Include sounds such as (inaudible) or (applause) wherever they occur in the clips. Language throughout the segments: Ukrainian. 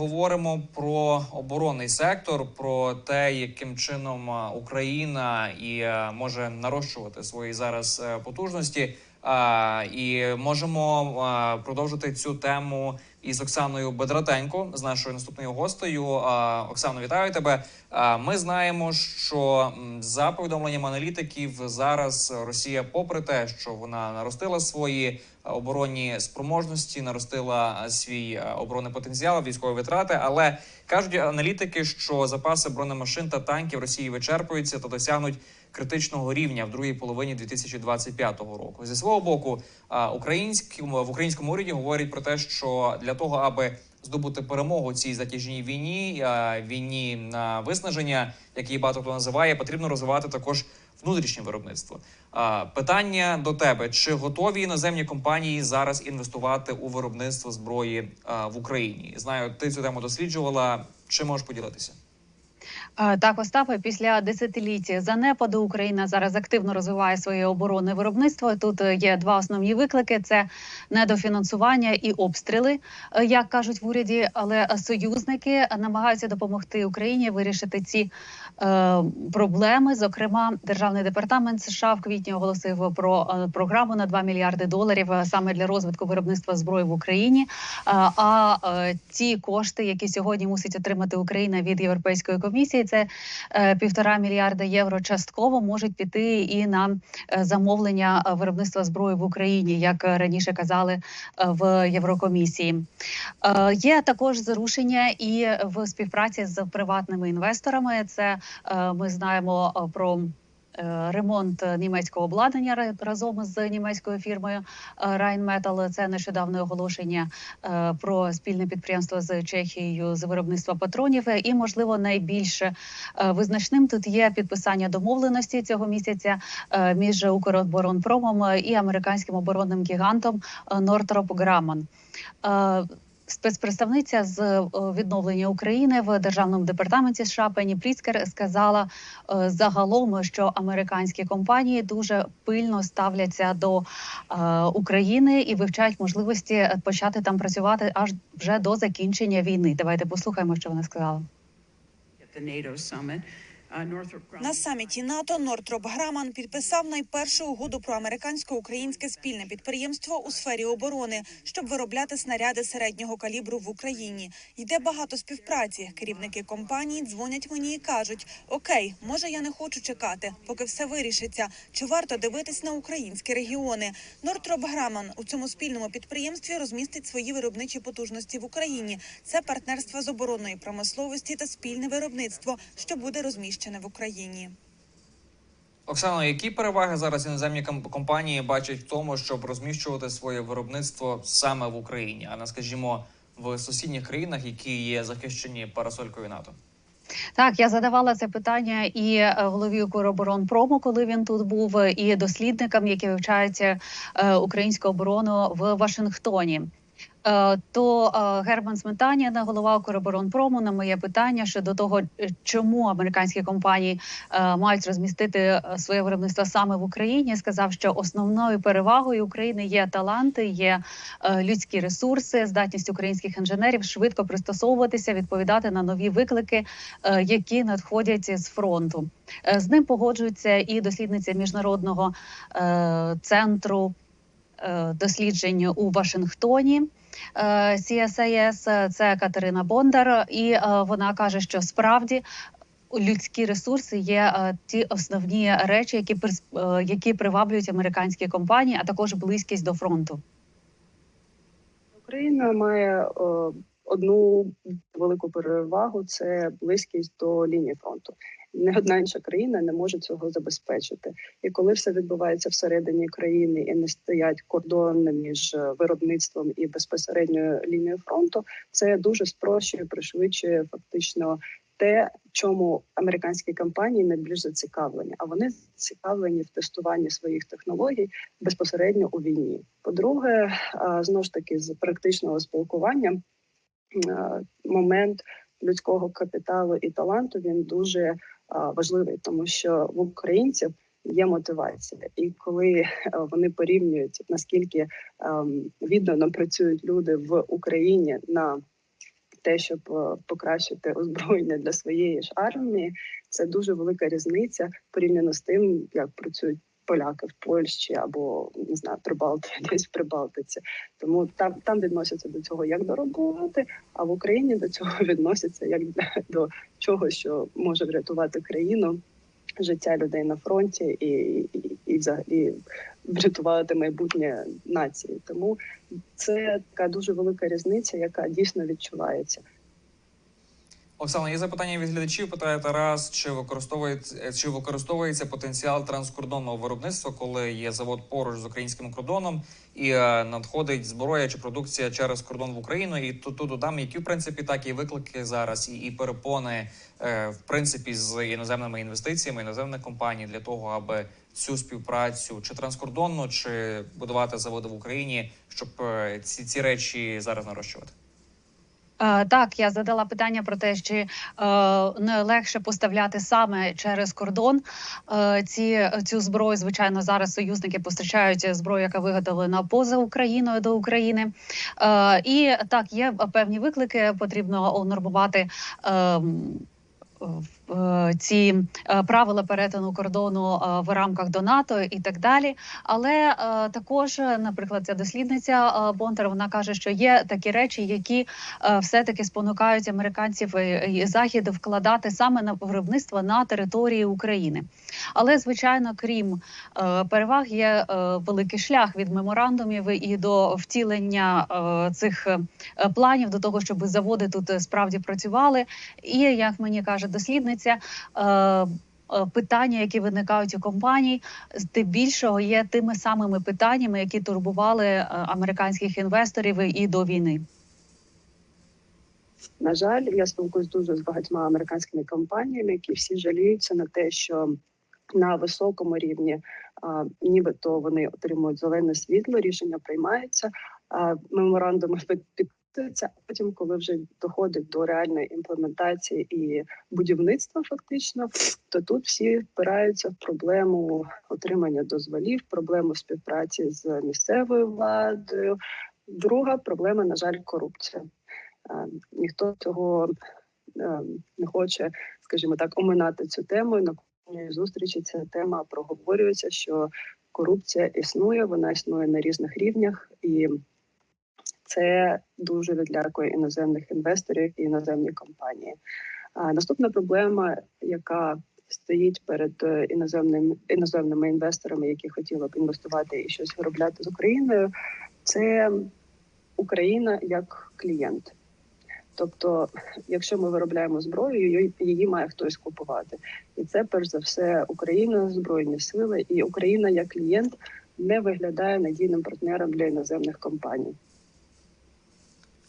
Говоримо про оборонний сектор, про те, яким чином Україна і може нарощувати свої зараз е, потужності. І можемо продовжити цю тему із Оксаною Бедратенко, з нашою наступною гостею. Оксано, вітаю тебе. Ми знаємо, що за повідомленням аналітиків зараз Росія, попри те, що вона наростила свої оборонні спроможності, наростила свій а, оборонний потенціал, військові витрати, але кажуть аналітики, що запаси бронемашин та танків Росії вичерпуються та досягнуть критичного рівня в другій половині 2025 року. Зі свого боку, українським в українському уряді говорять про те, що для того, аби здобути перемогу цій затяжній війні, війні на виснаження, як її багато хто називає, потрібно розвивати також внутрішнє виробництво. Питання до тебе: чи готові іноземні компанії зараз інвестувати у виробництво зброї в Україні? Знаю, ти цю тему досліджувала. Чи можеш поділитися? Е, Так, Остапе, після десятиліть занепаду Україна зараз активно розвиває своє оборонне виробництво. Тут е, є два основні виклики: це недофінансування і обстріли, е, як кажуть в уряді. Але союзники намагаються допомогти Україні вирішити ці е, проблеми. Зокрема, державний департамент США в квітні оголосив про е, програму на 2 мільярди доларів е, саме для розвитку виробництва зброї в Україні. Е, А е, ті кошти, які сьогодні мусить отримати Україна від Європейської комісії, це е, півтора мільярда євро. Частково можуть піти і на е, замовлення е, виробництва зброї в Україні, як е, раніше казали е, в Єврокомісії. Е, Є також зарушення і в співпраці з приватними інвесторами. Це е, ми знаємо е, про. е, Ремонт німецького обладнання ра- разом з німецькою фірмою е, Rheinmetall. Це нещодавне оголошення е, про спільне підприємство з Чехією з виробництва патронів. Е, І, можливо, найбільш е, визначним тут є підписання домовленості цього місяця е, між Укроборонпромом е, і американським оборонним гігантом е, Northrop Grumman. Спецпредставниця з е, відновлення України в державному департаменті США Пені Пріскер сказала е, загалом, що американські компанії дуже пильно ставляться до е, України і вивчають можливості почати там працювати аж вже до закінчення війни. Давайте послухаємо, що вона сказала. На саміті НАТО Нортроп Граман підписав найпершу угоду про американсько-українське спільне підприємство у сфері оборони, щоб виробляти снаряди середнього калібру в Україні. Йде багато співпраці. Керівники компанії дзвонять мені і кажуть: Окей, може я не хочу чекати, поки все вирішиться. Чи варто дивитись на українські регіони? Нортроп Граман у цьому спільному підприємстві розмістить свої виробничі потужності в Україні. Це партнерство з оборонної промисловості та спільне виробництво, що буде розміщене в Україні. Оксано, які переваги зараз іноземні ком- компанії бачать в тому, щоб розміщувати своє виробництво саме в Україні, а не скажімо в сусідніх країнах, які є захищені парасолькою НАТО? Так, я задавала це питання і е, голові Укроборонпрому, коли він тут був, і дослідникам, які вивчають е, українську оборону в Вашингтоні. Е, То е, Герман Сметанін, голова Укроборонпрому, на моє питання щодо того, е, чому американські компанії мають розмістити своє виробництво саме в Україні, сказав, що основною перевагою України є таланти, є людські ресурси, здатність українських інженерів швидко пристосовуватися, відповідати на нові виклики, які надходять з фронту. З ним погоджується і дослідниця міжнародного центру досліджень у Вашингтоні. Е, CSIS, це Катерина Бондар, і е, вона каже, що справді людські ресурси є е, ті основні речі, які е, які приваблюють американські компанії, а також близькість до фронту. Україна має е, одну велику перевагу це близькість до лінії фронту. Не одна інша країна не може цього забезпечити. І коли все відбувається всередині країни і не стоять кордони між е, виробництвом і безпосередньою лінією фронту, це дуже спрощує, пришвидшує фактично те, чому американські компанії найбільш зацікавлені. А вони зацікавлені в тестуванні своїх технологій безпосередньо у війні. По-друге, а, знову ж таки, з практичного спілкування момент людського капіталу і таланту він дуже важливий, тому що в українців є мотивація, і коли е, вони порівнюють наскільки ем, віддано працюють люди в Україні на те, щоб е, покращити озброєння для своєї ж армії, це дуже велика різниця порівняно з тим, як працюють поляки в Польщі або не знаю, Прибалти, (laughs) десь в Прибалтиці. Тому там там відносяться до цього як до роботи, а в Україні до цього (laughs) відносяться як (laughs) до чого, що може врятувати країну, життя людей на фронті і, і, і взагалі врятувати майбутнє нації. Тому це така дуже велика різниця, яка дійсно відчувається. Оксана, є запитання від глядачів. Питає Тарас, чи використовується чи використовується потенціал транскордонного виробництва, коли є завод поруч з українським кордоном і е, надходить зброя чи продукція через кордон в Україну. І тут додам, які в принципі так і виклики зараз, і, і перепони е, в принципі з іноземними інвестиціями іноземних компаній для того, аби цю співпрацю чи транскордонну, чи будувати заводи в Україні, щоб е, ці, ці речі зараз нарощувати. Е, Так, я задала питання про те, чи е, не легше поставляти саме через кордон е, ці цю зброю. Звичайно, зараз союзники постачають зброю, яка виготовлена поза Україною до України. І так, є певні виклики. Потрібно унормувати. Е, ці е, правила перетину кордону е, в рамках до НАТО і так далі. Але також, наприклад, ця дослідниця Бонтер вона каже, що є такі речі, які е, все-таки спонукають американців і, захід вкладати саме на виробництво на території України. Але звичайно, крім переваг, є великий шлях від меморандумів і до втілення цих планів до того, щоб заводи тут справді працювали. І як мені каже дослідниця. Е, е, Питання, які виникають у компаній, здебільшого є тими самими питаннями, які турбували е, американських інвесторів і до війни. На жаль, я спілкуюсь дуже з багатьма американськими компаніями, які всі жаліються на те, що на високому рівні, а, нібито вони отримують зелене світло, рішення приймаються, меморандуми під- підписуються. А потім, коли вже доходить до реальної імплементації і будівництва, фактично, то тут всі впираються в проблему отримання дозволів, проблему співпраці з місцевою владою. Друга проблема, на жаль, корупція. Ніхто цього е, не хоче, скажімо так, оминати цю тему. На кожній зустрічі ця тема проговорюється, що корупція існує, вона існує на різних рівнях, і це дуже відлякує іноземних інвесторів і іноземні компанії. А наступна проблема, яка стоїть перед е, іноземним іноземними інвесторами, які хотіли б інвестувати і щось виробляти з Україною, це Україна як клієнт. Тобто, якщо ми виробляємо зброю, її має хтось купувати, і це перш за все Україна, збройні сили, і Україна як клієнт не виглядає надійним партнером для іноземних компаній.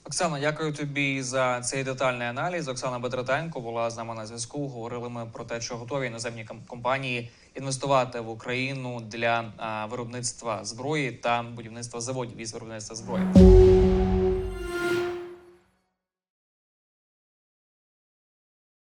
Оксана, дякую тобі за цей детальний аналіз. Оксана Бедратенко була з нами на зв'язку. Говорили ми про те, що готові іноземні ком- компанії інвестувати в Україну для виробництва зброї та будівництва заводів із виробництва зброї.